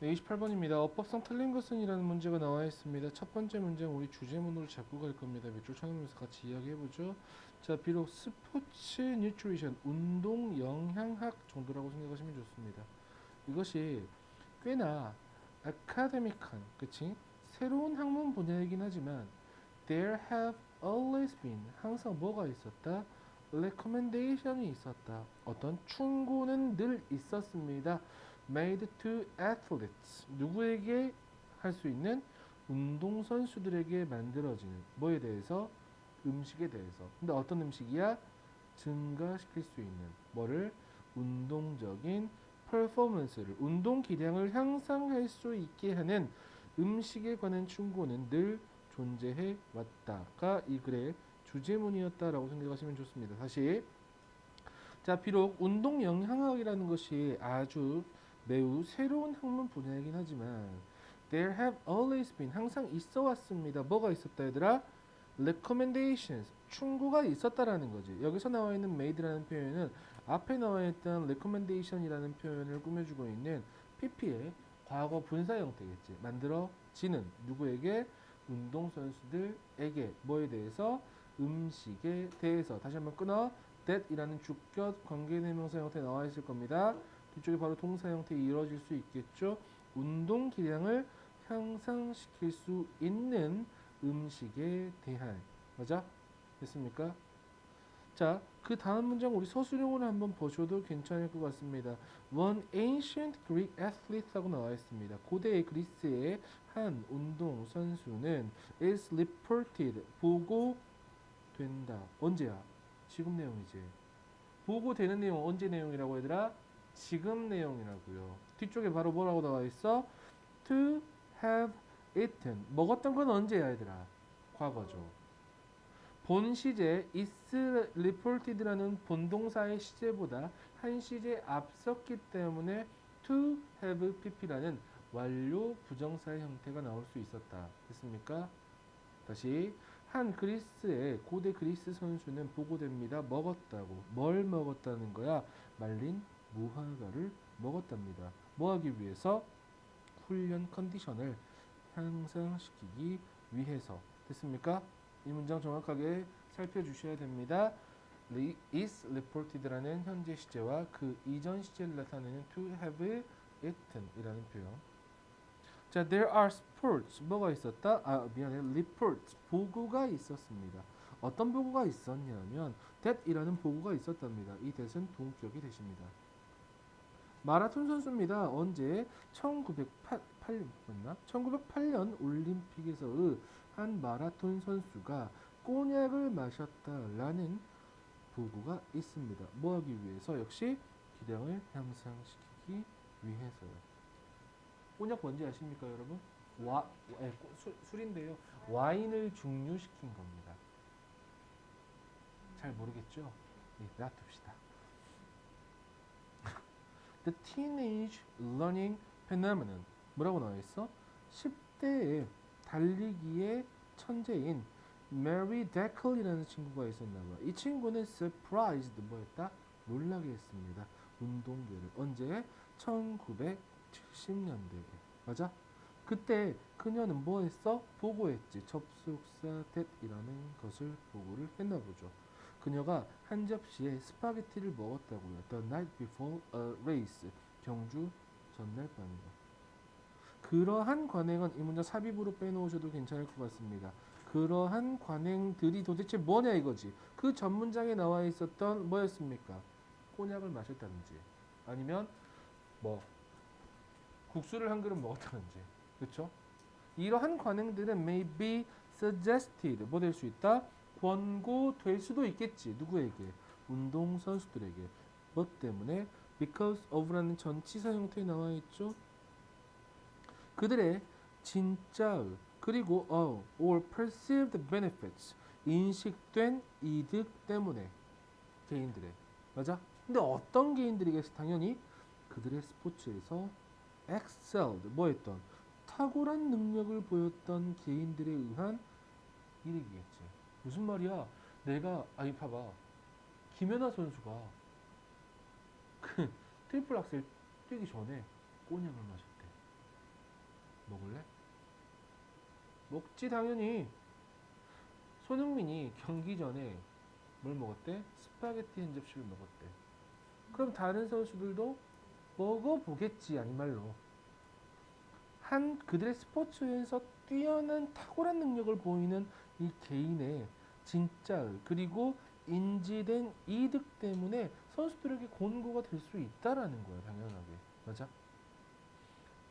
네, 28번입니다. 어법상 틀린 것은 이라는 문제가 나와 있습니다. 첫 번째 문제는 우리 주제문으로 잡고 갈 겁니다. 몇줄 쳐놓으면서 같이 이야기해보죠. 자, 비록 스포츠 뉴트리션, 운동 영양학 정도라고 생각하시면 좋습니다. 이것이 꽤나 아카데믹한, 그치? 새로운 학문 분야이긴 하지만 there have always been, 항상 뭐가 있었다? recommendation이 있었다. 어떤 충고는 늘 있었습니다. Made to athletes 누구에게 할 수 있는 운동선수들에게 만들어지는 뭐에 대해서? 음식에 대해서. 근데 어떤 음식이야? 증가시킬 수 있는 뭐를? 운동적인 퍼포먼스를 운동 기량을 향상할 수 있게 하는 음식에 관한 충고는 늘 존재해 왔다가 이 글의 주제문이었다라고 생각하시면 좋습니다. 다시. 자 비록 운동 영양학이라는 것이 아주 매우 새로운 학문 분야이긴 하지만 there have always been 항상 있어 왔습니다. 뭐가 있었다 얘들아? recommendations 충고가 있었다라는 거지. 여기서 나와 있는 made라는 표현은 앞에 나와 있던 recommendation이라는 표현을 꾸며주고 있는 PP의 과거 분사 형태겠지. 만들어지는 누구에게 운동 선수들에게 뭐에 대해서 음식에 대해서 다시 한번 끊어 that이라는 주격 관계대명사 형태 나와 있을 겁니다. 뒤쪽에 바로 동사 형태 이루어질 수 있겠죠. 운동 기량을 향상시킬 수 있는 음식에 대한 맞아? 됐습니까? 자, 그 다음 문장 우리 서술형으로 한번 보셔도 괜찮을 것 같습니다. One ancient Greek athlete라고 나와 있습니다. 고대 그리스의 한 운동 선수는 is reported 보고 된다. 언제야? 지금 내용이지. 보고 되는 내용 언제 내용이라고 얘들아? 지금 내용이라고요. 뒤쪽에 바로 뭐라고 나와 있어? To have eaten. 먹었던 건 언제야, 얘들아? 과거죠. 본 시제 is reported라는 본동사의 시제보다 한 시제 앞섰기 때문에 to have pp라는 완료 부정사의 형태가 나올 수 있었다. 됐습니까? 다시 한 그리스의 고대 그리스 선수는 보고됩니다. 먹었다고. 뭘 먹었다는 거야? 말린 무화과를 먹었답니다. 뭐 하기 위해서? 훈련 컨디션을 향상시키기 위해서. 됐습니까? 이 문장 정확하게 살펴주셔야 됩니다. Is reported라는 현재 시제와 그 이전 시제를 나타내는 to have eaten 이라는 표현. 자, there are sports. 뭐가 있었다? 아, 미안해. reports. 보고가 있었습니다. 어떤 보고가 있었냐면 that이라는 보고가 있었답니다. 이 that은 동격이 되십니다. 마라톤 선수입니다. 언제 1908년 맞나? 1908년 올림픽에서의 한 마라톤 선수가 꼬냑을 마셨다라는 보고가 있습니다. 뭐 하기 위해서? 역시 기량을 향상시키기 위해서요. 꼬냑 뭔지 아십니까, 여러분? 와, 예, 꼬- 술, 술인데요. 와인을 증류시킨 겁니다. 잘 모르겠죠? 네, 놔둡시다. The teenage learning phenomenon 뭐라고 나와 있어? 10대의 달리기의 천재인 메리 데클이라는 친구가 있었나 봐. 이 친구는 surprised 뭐였다? 놀라게 했습니다. 운동계를 언제? 1970년대에 맞아? 그때 그녀는 뭐 했어? 보고했지. 접속사 that이라는 것을 보고를 했나 보죠. 그녀가 한 접시에 스파게티를 먹었다고요. The night before a race. 경주 전날 밤이다. 그러한 관행은 이 문장 삽입으로 빼놓으셔도 괜찮을 것 같습니다. 그러한 관행들이 도대체 뭐냐 이거지. 그 전문장에 나와 있었던 뭐였습니까? 꼬냑을 마셨다든지 아니면 뭐 국수를 한 그릇 먹었다든지 그렇죠? 이러한 관행들은 may be suggested 뭐 될 수 있다? 권고될 수도 있겠지. 누구에게? 운동 선수들에게. 뭐 때문에? because of라는 전치사 형태에 나와 있죠. 그들의 진짜의 그리고 of or perceived benefits 인식된 이득 때문에 개인들의 맞아? 근데 어떤 개인들이겠어? 당연히 그들의 스포츠에서 excelled 뭐 했던 탁월한 능력을 보였던 개인들에 의한 일이겠지. 무슨 말이야? 내가 아니 봐봐. 김연아 선수가 그 트리플 악셀 뛰기 전에 꼬냑을 마셨대. 먹을래? 먹지 당연히. 손흥민이 경기 전에 뭘 먹었대? 스파게티 한 접시를 먹었대. 그럼 다른 선수들도 먹어보겠지 아니 말로. 한 그들의 스포츠에서 뛰어난 탁월한 능력을 보이는 이 개인의 진짜의 그리고 인지된 이득 때문에 선수들에게 권고가 될 수 있다라는 거예요 당연하게. 맞아?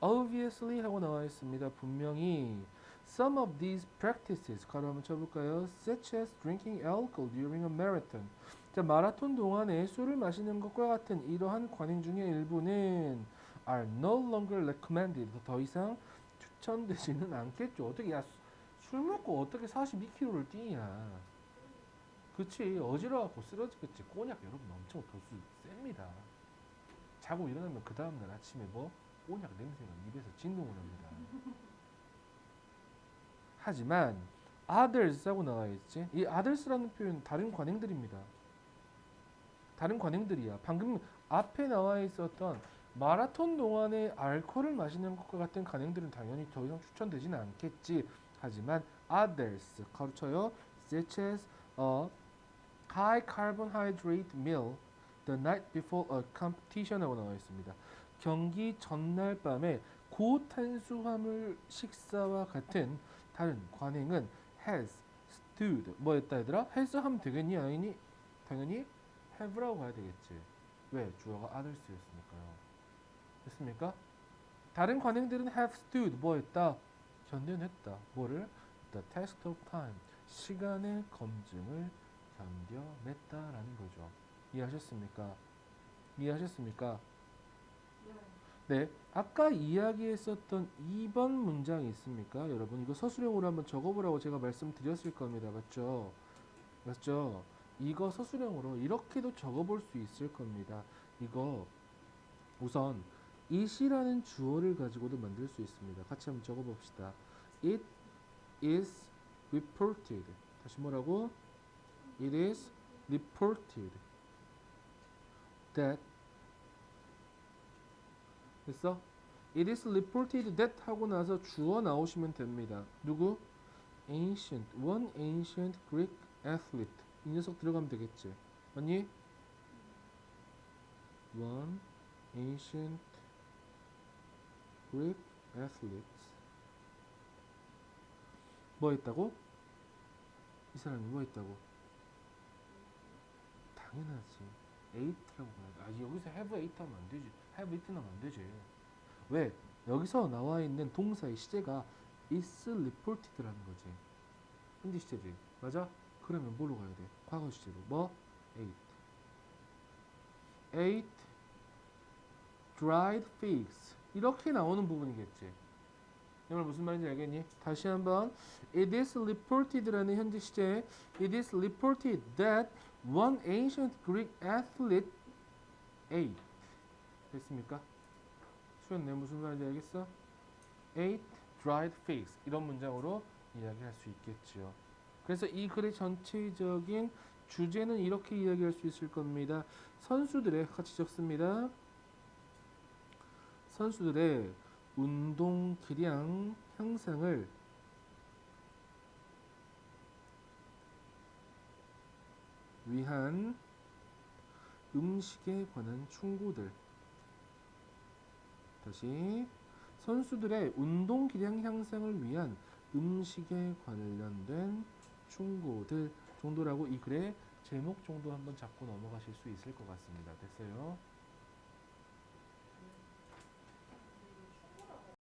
obviously 하고 나와 있습니다 분명히. Some of these practices 가로 한번 쳐볼까요? Such as drinking alcohol during a marathon. 자 마라톤 동안에 술을 마시는 것과 같은 이러한 관행 중의 일부는 are no longer recommended. 더 이상 추천되지는 않겠죠. 어떻게 야 술 먹고 어떻게 42km를 뛰냐. 그치? 어지러워갖고 쓰러지겠지. 꼬냑 여러분 엄청 도수 셉니다. 자고 일어나면 그 다음날 아침에 뭐 꼬냑 냄새가 입에서 진동을 합니다. 하지만 others라고 나와 있지? 이 others라는 표현 다른 관행들입니다. 다른 관행들이야. 방금 앞에 나와 있었던 마라톤 동안에 알코올을 마시는 것과 같은 관행들은 당연히 더 이상 추천되지는 않겠지 하지만 others 가르쳐요 such as a high carbohydrate meal the night before a competition하고 나와 있습니다. 경기 전날 밤에 고탄수화물 식사와 같은 다른 관행은 has stood 뭐였다 얘들아? has 하면 되겠니 아니니? 당연히 have라고 가야 되겠지. 왜? 주어가 others였으니까요. 됐습니까? 다른 관행들은 have stood 뭐 했다? 견뎌냈다. 뭐를? the test of time 시간의 검증을 견뎌냈다라는 거죠. 이해하셨습니까? 이해하셨습니까? 네, 아까 이야기했었던 2번 문장이 있습니까? 여러분 이거 서술형으로 한번 적어보라고 제가 말씀드렸을 겁니다. 맞죠? 맞죠? 이거 서술형으로 이렇게도 적어볼 수 있을 겁니다. 이거 우선 it이라는 주어를 가지고도 만들 수 있습니다. 같이 한번 적어봅시다. It is reported. 다시 뭐라고? It is reported that 됐어? It is reported that 하고 나서 주어 나오시면 됩니다. 누구? Ancient, one ancient Greek athlete. 이 녀석 들어가면 되겠지. 맞니? One ancient Greek athlete. 뭐 했다고? 이 사람이 뭐 했다고? 당연하지. eight라고 봐야 돼. 아 여기서 have eight 하면 안 되지. have eight 하면 안 되지. 왜? 여기서 나와 있는 동사의 시제가 is reported라는 거지. 현재 시제지. 맞아? 그러면 뭘로 가야 돼? 과거 시제로. 뭐? eight. eight dried figs. 이렇게 나오는 부분이겠지. 이 말 무슨 말인지 알겠니? 다시 한번 It is reported라는 현재 시제 It is reported that one ancient Greek athlete ate 됐습니까? 수연네 무슨 말인지 알겠어? ate dried figs 이런 문장으로 이야기할 수 있겠지요. 그래서 이 글의 전체적인 주제는 이렇게 이야기할 수 있을 겁니다. 선수들의 같이 적습니다. 선수들의 운동 기량 향상을 위한 음식에 관한 충고들 다시 선수들의 운동 기량 향상을 위한 음식에 관련된 충고들 정도라고 이 글의 제목 정도 한번 잡고 넘어가실 수 있을 것 같습니다. 됐어요?